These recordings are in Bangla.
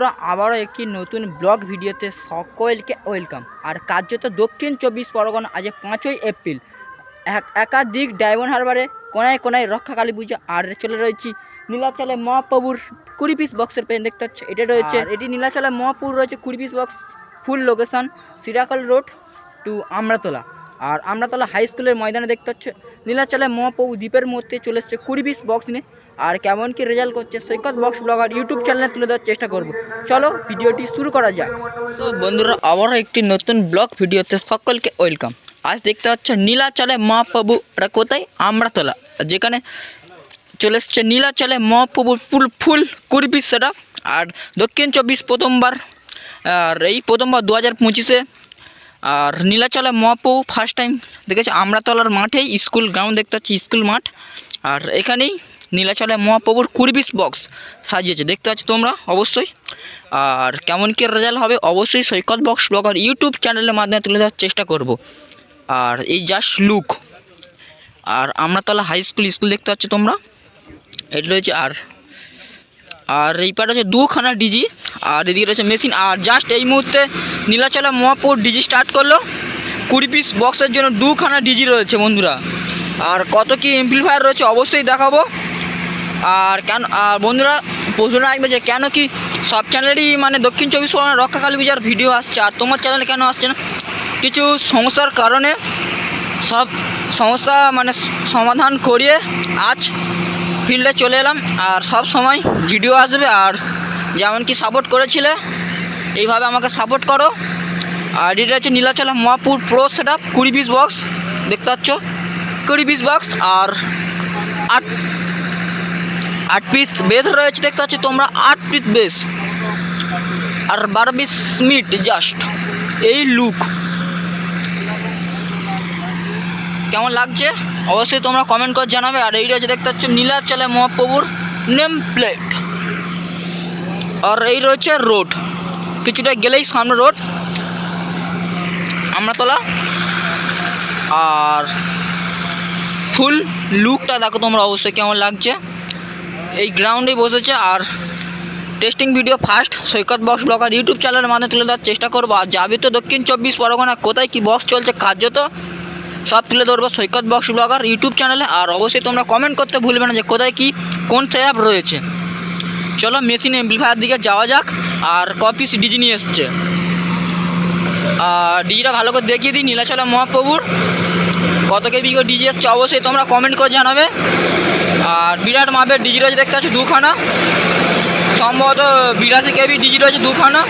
আমরা আবারও একটি নতুন ব্লগ ভিডিওতে সকলকে ওয়েলকাম। আর কার্যত দক্ষিণ চব্বিশ পরগনা আজ পাঁচই এপ্রিল। এক- একাধিক ডায়মন্ড হারবারে কোনায় কোনায় রক্ষাকালী পুজো আর চলে রয়েছি নীলাচলে মহাপ্রভুর কুড়ি পিস বক্সের পেন দেখতে পাচ্ছ? এটা রয়েছে এটি নীলাচলে মহাপ্রভুর রয়েছে কুড়ি piece box full location Sirakol road to Amratala. R Amratala high স্কুলের ময়দানে দেখতে পাচ্ছ নীলাচলে মহাপ্রভু দ্বীপের মধ্যে চলে এসছে কুড়ি পিস বক্স নিয়ে। আর কেমন কি রেজাল্ট করছে, সৈকত বক্স ব্লগার ইউটিউব চ্যানেলে তুলে দেওয়ার চেষ্টা করব। চলো ভিডিওটি শুরু করা যাক। সো বন্ধুরা, আবারও একটি নতুন ব্লগ ভিডিওতে সকলকে ওয়েলকাম আজ দেখতে পাচ্ছ নীলাচলে মহাপ্রভু এটা কোথায়? আমরাতলা, যেখানে চলে এসছে নীলাচলে মহাপ্রভুর ফুল ফুল কুড়ি সেটা আর দক্ষিণ চব্বিশ প্রথমবার, আর এই প্রথমবার দু হাজার পঁচিশে আর নীলাচলে মহাপ্রভু ফার্স্ট টাইম দেখেছি? আমরাতলার মাঠেই স্কুল গ্রাউন্ড দেখতে পাচ্ছি স্কুল মাঠ। আর এখানেই নীলাচলে মহাপ্রভুর কুড়ি পিস বক্স সাজিয়েছে, দেখতে পাচ্ছ তোমরা? অবশ্যই। আর কেমন কী রেজাল্ট হবে, অবশ্যই সৈকত বক্স ব্লগার ইউটিউব চ্যানেলের মাধ্যমে তুলে দেওয়ার চেষ্টা করব। আর এই জাস্ট লুক আর আমরাতলা হাই স্কুল স্কুল দেখতে পাচ্ছ তোমরা? এটা রয়েছে আর আর এই পাটা হচ্ছে দুখানা ডিজি আর এদিকে রয়েছে মেশিন আর জাস্ট এই মুহূর্তে নীলাচলা মহাপুর ডিজি স্টার্ট করল। কুড়ি পিস বক্সের জন্য দুখানা ডিজি রয়েছে বন্ধুরা। আর কত কি এমপ্লিফায়ার রয়েছে অবশ্যই দেখাবো। আর কেন, আর বন্ধুরা প্রশ্ন রাখবে যে কেন কি সব চ্যানেলেরই মানে দক্ষিণ চব্বিশ পরগনা রক্ষাকালী পূজার ভিডিও আসছে, আর তোমার চ্যানেলে কেন আসছে না? কিছু সমস্যার কারণে সব সমস্যা মানে সমাধান করিয়ে আজ ফিল্ডে চলে এলাম। আর সব সময় ভিডিও আসবে, আর যেমন কি সাপোর্ট করেছিলে এইভাবে আমাকে সাপোর্ট করো। আর এটা হচ্ছে নীলাচলা মহাপুর প্রো সেট আপ কুড়ি পিস বক্স দেখতে পাচ্ছ? কুড়ি পিস বক্স আর আট আট পিস বেস রয়েছে, দেখতে পাচ্ছ তোমরা আট পিস বেস আর বারো পিস মিট জাস্ট এই লুক কেমন লাগছে? অবশ্যই তোমরা কমেন্ট করে জানাবে। আর এই রয়েছে দেখতে পাচ্ছ নীলাচলে মহাপ্রভুর নেম প্লেট আর এই রয়েছে রোড কিছুটা গেলেই সামনে রোড আমরাতলা আর ফুল লুকটা দেখো তোমরা অবশ্যই কেমন লাগছে। এই গ্রাউন্ডেই বসেছে আর testing video first Saikat box blogger YouTube চ্যানেলের মাধ্যমে তুলে দেওয়ার চেষ্টা করব। আর যাবি তো দক্ষিণ চব্বিশ পরগনা, কোথায় কি বক্স চলছে কার্যত সব তুলে ধরবো সৈকত বক্স ব্লগার ইউটিউব চ্যানেলে আর অবশ্যই তোমরা কমেন্ট করতে ভুলবে না যে কোথায় কি, কোন সেট রয়েছে। চলো মেশিন এমপ্লিফায়ার দিকে যাওয়া যাক। আর কপিস ডিজি নিয়ে এসছে। ডিজিটা ভালো করে দেখিয়ে দিই, নীলাচলা মহাপ্রভুর। কত কেবি করে ডিজি এসছে অবশ্যই তোমরা কমেন্ট করে জানাবে। আর বিরাট মাপের ডিজি রয়েছে, দেখতে পাচ্ছ দুখানা। সম্ভবত বিরাশি কেবি ডিজি রয়েছে দুখানা।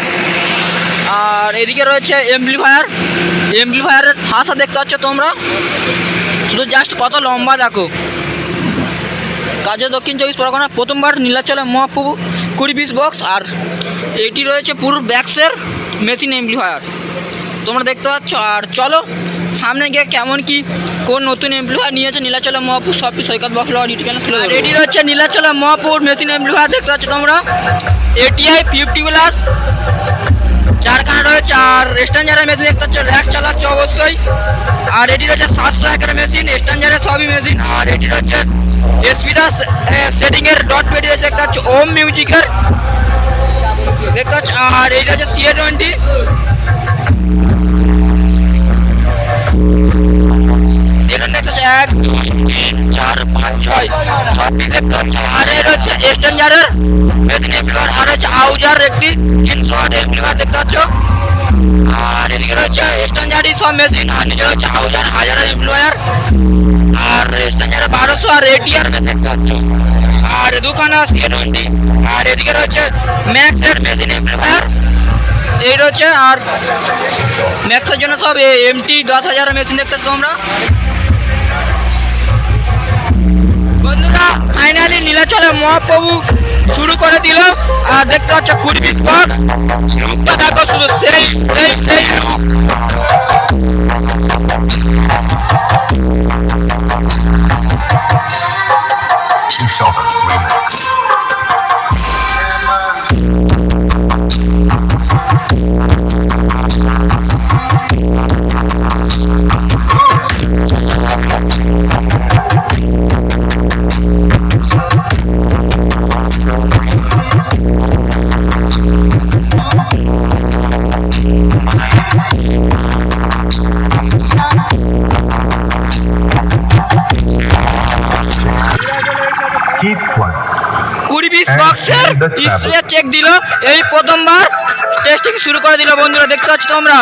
আর এদিকে রয়েছে এমপ্লিফায়ার এমপ্লিফায়ারের ঠাসা দেখতে পাচ্ছ তোমরা। শুধু জাস্ট কত লম্বা দেখো। কাজে দক্ষিণ চব্বিশ পরগনা প্রথমবার নীলাচলে মহাপ্রভু কুড়ি পিস বক্স আর এটি রয়েছে পুরো ব্যাক্সের মেশিন এমপ্লিফায়ার তোমরা দেখতে পাচ্ছ? আর চলো, সামনে গিয়ে কেমন কি, কোন নতুন এমপ্লিফায়ার নিয়েছে নীলাচলে মহাপুর সব সৈকত বক্স তুলে এটি রয়েছে নীলাচলে মহাপুর মেশিন এমপ্লিফায়ার দেখতে পাচ্ছ তোমরা? এটিআই ফিফটি প্লাস চারখানা রয়েছে, আর স্ট্যান্ডারের মেশিন দেখতে পাচ্ছ র্যাক চালাচ্ছে অবশ্যই। আর এটি রয়েছে সাতশো একের মেশিন স্ট্যান্ডারের সবই মেশিন আর এটি রয়েছে এসপিদা সেটিং এর ডট পেটি রয়েছে দেখতে পাচ্ছ ওম মিউজিকের দেখতে পাচ্ছ আর এইটা হচ্ছে সিএ টোয়েন্টি এক আর এর হচ্ছে এমপ্লিফায়ার আর আউজার এমপ্লিফায়ার দেখতে পাচ্ছ আর এদিকে রয়েছে স্ট্যান্ডার্ডই সব মেশিন আর নিচে রয়েছে হাউজার হাজার এমপ্লয়ার আর বারোশো আর এটিআর আর দুখানা সিএ আর এদিকে রয়েছে এমপ্লয়ার এই রয়েছে আর ম্যাক্সের জন্য সব এমটি দশ হাজার মেশিন দেখতে তোমরা। বন্ধুরা ফাইনালি নীলাচলে মহাপ্রভু শুরু করে দিল। আর দেখতে পাচ্ছ কুড়ি পিস বক্স কুড়ি বিশ And বক্সের see the travel. Spray check দিল এই প্রথমবার টেস্টিং শুরু করে দিল বন্ধুরা দেখতে পাচ্ছ তোমরা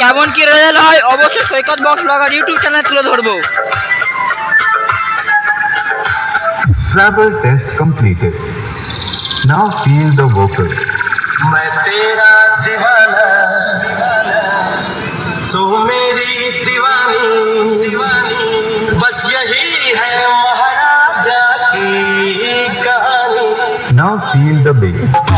কেমন কি রেজাল্ট হয় অবশ্যই সৈকত বক্স ব্লগার ইউটিউব চ্যানেলে তুলে ধরবো Travel test completed. Now feel the vocals. मैं तेरा दीवाना दीवाना तू मेरी दीवानी gabi.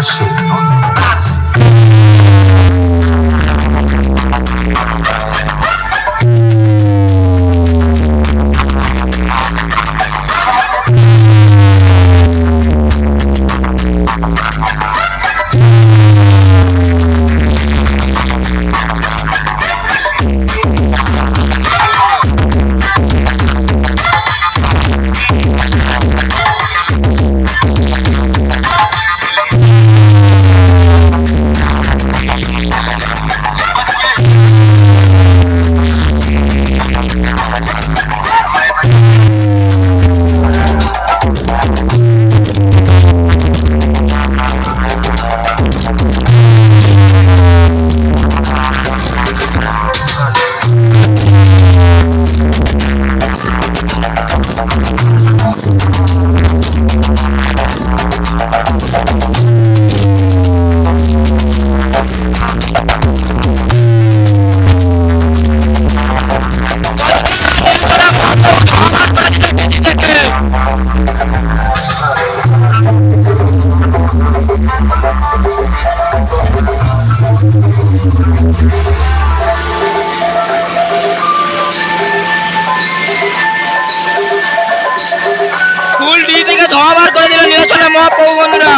awesome. বন্ধুরা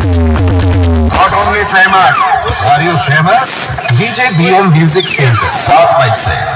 Not only famous, are you famous? DJ BM Music Center, South Mysore.